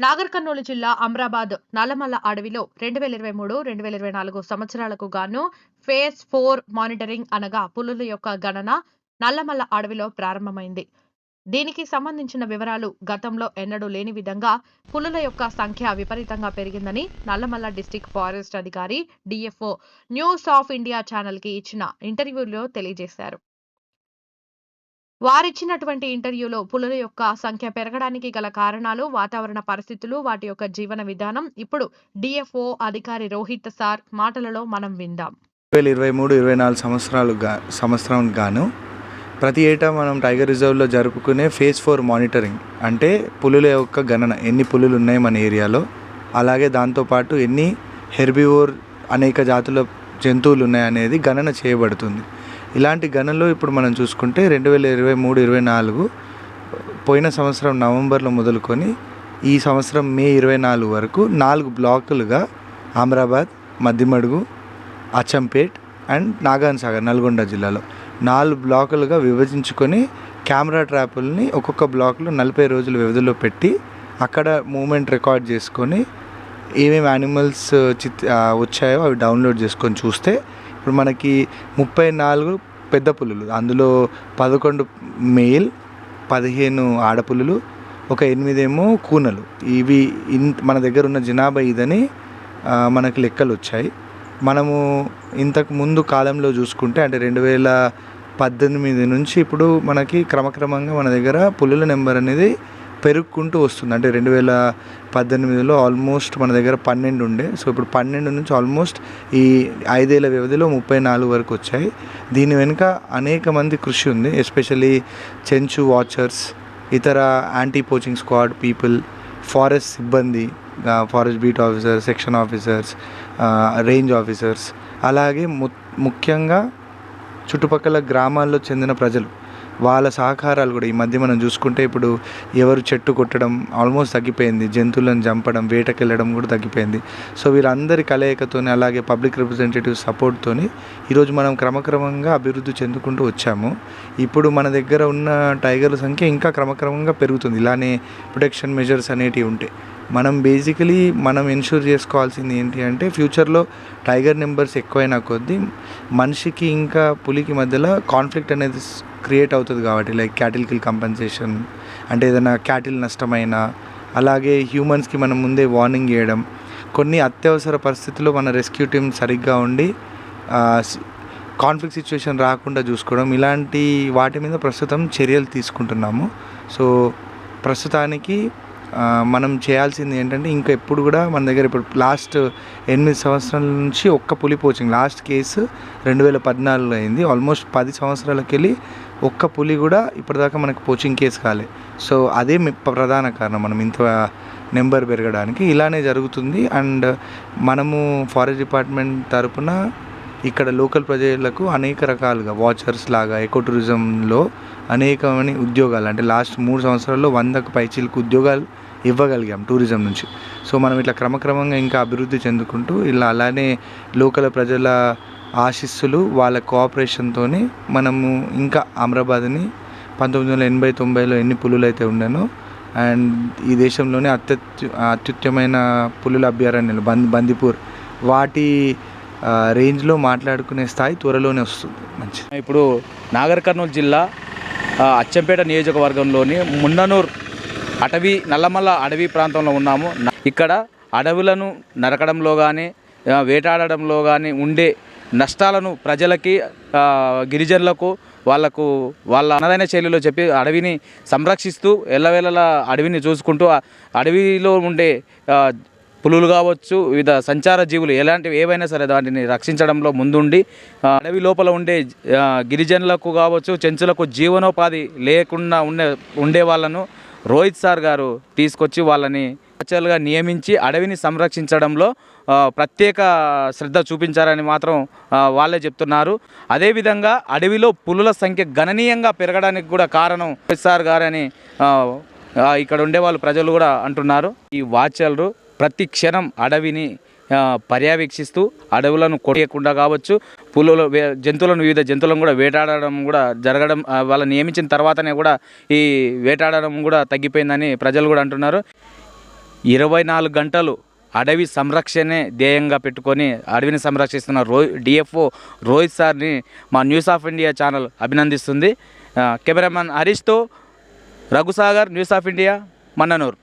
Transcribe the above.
నాగర్ కర్నూలు జిల్లా అమ్రాబాద్ నల్లమల్ల అడవిలో రెండు వేల ఇరవై మూడు రెండు వేల ఇరవై నాలుగు సంవత్సరాలకు గాను ఫేజ్ ఫోర్ మానిటరింగ్ అనగా పులుల యొక్క గణన నల్లమల్ల అడవిలో ప్రారంభమైంది. దీనికి సంబంధించిన వివరాలు గతంలో ఎన్నడూ లేని విధంగా పులుల యొక్క సంఖ్య విపరీతంగా పెరిగిందని నల్లమల్ల డిస్టిక్ ఫారెస్ట్ అధికారి డిఎఫ్ఓ న్యూస్ ఆఫ్ ఇండియా ఛానల్కి ఇచ్చిన ఇంటర్వ్యూలో తెలియజేశారు. వారిచ్చినటువంటి ఇంటర్వ్యూలో పులుల యొక్క సంఖ్య పెరగడానికి గల కారణాలు వాతావరణ పరిస్థితులు వాటి యొక్క జీవన విధానం. ఇప్పుడు డిఎఫ్ఓ అధికారి రోహిత్ సార్ మాటలలో మనం విందాం. రెండు వేల ఇరవై మూడు ఇరవై నాలుగు సంవత్సరాలు గా సంవత్సరం గాను ప్రతి ఏటా మనం టైగర్ రిజర్వ్లో జరుపుకునే ఫేజ్ ఫోర్ మానిటరింగ్ అంటే పులుల యొక్క గణన ఎన్ని పులులు ఉన్నాయి మన ఏరియాలో అలాగే దాంతోపాటు ఎన్ని హెర్బివోర్ అనేక జాతుల జంతువులు ఉన్నాయనేది గణన చేయబడుతుంది. ఇలాంటి గణంలో ఇప్పుడు మనం చూసుకుంటే రెండు వేల ఇరవై మూడు ఇరవై నాలుగు పోయిన సంవత్సరం నవంబర్లో మొదలుకొని ఈ సంవత్సరం మే ఇరవై నాలుగు వరకు నాలుగు బ్లాకులుగా ఆమ్రాబాద్ మద్దిమడుగు అచ్చంపేట్ అండ్ నాగాన్ సాగర్ నల్గొండ జిల్లాలో నాలుగు బ్లాకులుగా విభజించుకొని కెమెరా ట్రాపుల్ని ఒక్కొక్క బ్లాక్లో నలభై రోజుల వ్యవధిలో పెట్టి అక్కడ మూమెంట్ రికార్డ్ చేసుకొని ఏమేమి యానిమల్స్ చిత్ వచ్చాయో అవి డౌన్లోడ్ చేసుకొని చూస్తే ఇప్పుడు మనకి ముప్పై నాలుగు పెద్ద పులులు అందులో పదకొండు మేల్ పదిహేను ఆడపులులు ఒక ఎనిమిదేమో కూనలు. ఇవి ఇన్ మన దగ్గర ఉన్న జనాభా ఇదని మనకు లెక్కలు వచ్చాయి. మనము ఇంతకు ముందు కాలంలో చూసుకుంటే అంటే రెండు వేల పద్దెనిమిది నుంచి ఇప్పుడు మనకి క్రమక్రమంగా మన దగ్గర పులుల నెంబర్ అనేది పెరుగుకుంటూ వస్తుంది. అంటే రెండు వేల పద్దెనిమిదిలో ఆల్మోస్ట్ మన దగ్గర పన్నెండు ఉండే. సో ఇప్పుడు పన్నెండు నుంచి ఆల్మోస్ట్ ఈ ఐదేళ్ళ వ్యవధిలో ముప్పై నాలుగు వరకు వచ్చాయి. దీని వెనుక అనేక మంది కృషి ఉంది. ఎస్పెషల్లీ చెంచు వాచర్స్ ఇతర anti poaching squad people forest సిబ్బంది forest beat officers section officers range officers. అలాగే ము ముఖ్యంగా చుట్టుపక్కల గ్రామాల్లో చెందిన ప్రజలు. వాళ్ళ సహకారాలు కూడా ఈ మధ్య మనం చూసుకుంటే ఇప్పుడు ఎవరు చెట్టు కొట్టడం ఆల్మోస్ట్ తగ్గిపోయింది. జంతువులను చంపడం వేటకెళ్ళడం కూడా తగ్గిపోయింది. సో వీరందరి కలయికతోని అలాగే పబ్లిక్ రిప్రజెంటేటివ్ సపోర్ట్తో ఈరోజు మనం క్రమక్రమంగా అభివృద్ధి చెందుకుంటూ వచ్చాము. ఇప్పుడు మన దగ్గర ఉన్న టైగర్ల సంఖ్య ఇంకా క్రమక్రమంగా పెరుగుతుంది. ఇలానే ప్రొటెక్షన్ మెజర్స్ అనేటివి ఉంటాయి మనం బేసికలీ మనం ఇన్షూర్ చేసుకోవాల్సింది ఏంటి అంటే ఫ్యూచర్లో టైగర్ నెంబర్స్ ఎక్కువైన కొద్దీ మనిషికి ఇంకా పులికి మధ్యలో కాన్ఫ్లిక్ట్ అనేది క్రియేట్ అవుతుంది కాబట్టి లైక్ క్యాటిల్ కిల్ కంపెన్సేషన్ అంటే ఏదైనా క్యాటిల్ నష్టమైన అలాగే హ్యూమన్స్కి మనం ముందే వార్నింగ్ ఇవ్వడం కొన్ని అత్యవసర పరిస్థితుల్లో మన రెస్క్యూ టీం సరిగ్గా ఉండి కాన్ఫ్లిక్ట్ సిచ్యువేషన్ రాకుండా చూసుకోవడం. ఇలాంటి వాటి మీద ప్రస్తుతం చర్యలు తీసుకుంటున్నాము. సో ప్రస్తుతానికి మనం చేయాల్సింది ఏంటంటే ఇంకా ఎప్పుడు కూడా మన దగ్గర ఇప్పుడు లాస్ట్ ఎనిమిది సంవత్సరాల నుంచి ఒక్క పులి పోచింగ్. లాస్ట్ కేసు రెండు వేల పద్నాలుగులో అయింది. ఆల్మోస్ట్ పది సంవత్సరాలకు వెళ్ళి ఒక్క పులి కూడా ఇప్పటిదాకా మనకు పోచింగ్ కేసు కాలే. సో అదే ప్రధాన కారణం మనం ఇంత నెంబర్ పెరగడానికి. ఇలానే జరుగుతుంది. అండ్ మనము ఫారెస్ట్ డిపార్ట్మెంట్ తరపున ఇక్కడ లోకల్ ప్రజలకు అనేక రకాలుగా వాచర్స్ లాగా ఎకో టూరిజంలో అనేకమైన ఉద్యోగాలు అంటే లాస్ట్ మూడు సంవత్సరాల్లో వందకు పైచీలకు ఉద్యోగాలు ఇవ్వగలిగాం టూరిజం నుంచి. సో మనం ఇట్లా క్రమక్రమంగా ఇంకా అభివృద్ధి చెందుకుంటూ ఇలా అలానే లోకల్ ప్రజల ఆశీస్సులు వాళ్ళ కోఆపరేషన్తో మనము ఇంకా అమరాబాద్ని పంతొమ్మిది వందల ఎనభై తొంభైలో ఎన్ని పులులు అయితే ఉండనో అండ్ ఈ దేశంలోనే అత్యత్యు అత్యుత్తమైన పులుల అభయారణ్యాలు బంద్ బందిపూర్. వాటి రేంజ్లో మాట్లాడుకునే స్థాయి త్వరలోనే వస్తుంది. మంచిది. ఇప్పుడు నాగర్ కర్నూలు జిల్లా అచ్చంపేట నియోజకవర్గంలోని మున్ననూర్ అటవీ నల్లమల్ల అడవి ప్రాంతంలో ఉన్నాము. ఇక్కడ అడవులను నరకడంలో కానీ వేటాడడంలో కానీ ఉండే నష్టాలను ప్రజలకి గిరిజనులకు వాళ్ళకు వాళ్ళ అన్నదైన శైలిలో చెప్పి అడవిని సంరక్షిస్తూ ఎల్లవేళలా అడవిని చూసుకుంటూ అడవిలో ఉండే పులులు కావచ్చు వివిధ సంచార జీవులు ఎలాంటివి ఏవైనా సరే వాటిని రక్షించడంలో ముందుండి అడవి లోపల ఉండే గిరిజనులకు కావచ్చు చెంచులకు జీవనోపాధి లేకుండా ఉండే ఉండే వాళ్ళను రోహిత్ సార్ గారు తీసుకొచ్చి వాళ్ళని గా నియమించి అడవిని సంరక్షించడంలో ప్రత్యేక శ్రద్ధ చూపించారని మాత్రం వాళ్ళే చెప్తున్నారు. అదేవిధంగా అడవిలో పులుల సంఖ్య గణనీయంగా పెరగడానికి కూడా కారణం రోహిత్ సార్ గారని ఇక్కడ ఉండే వాళ్ళు ప్రజలు కూడా అంటున్నారు. ఈ వాచర్లు ప్రతి క్షణం అడవిని పర్యవేక్షిస్తూ అడవులను కొట్టేయకుండా కావచ్చు పులుల వే- జంతువులను వివిధ జంతువులను కూడా వేటాడడం కూడా జరగడం వాళ్ళని నియమించిన తర్వాతనే కూడా ఈ వేటాడడం కూడా తగ్గిపోయిందని ప్రజలు కూడా అంటున్నారు. ఇరవై నాలుగు గంటలు అడవి సంరక్షణే ధ్యేయంగా పెట్టుకొని అడవిని సంరక్షిస్తున్న రో డిఎఫ్ఓ రోహిత్ సార్ని మా న్యూస్ ఆఫ్ ఇండియా ఛానల్ అభినందిస్తుంది. Cameraman హరీష్తో Raghusagar news of India Mannanur.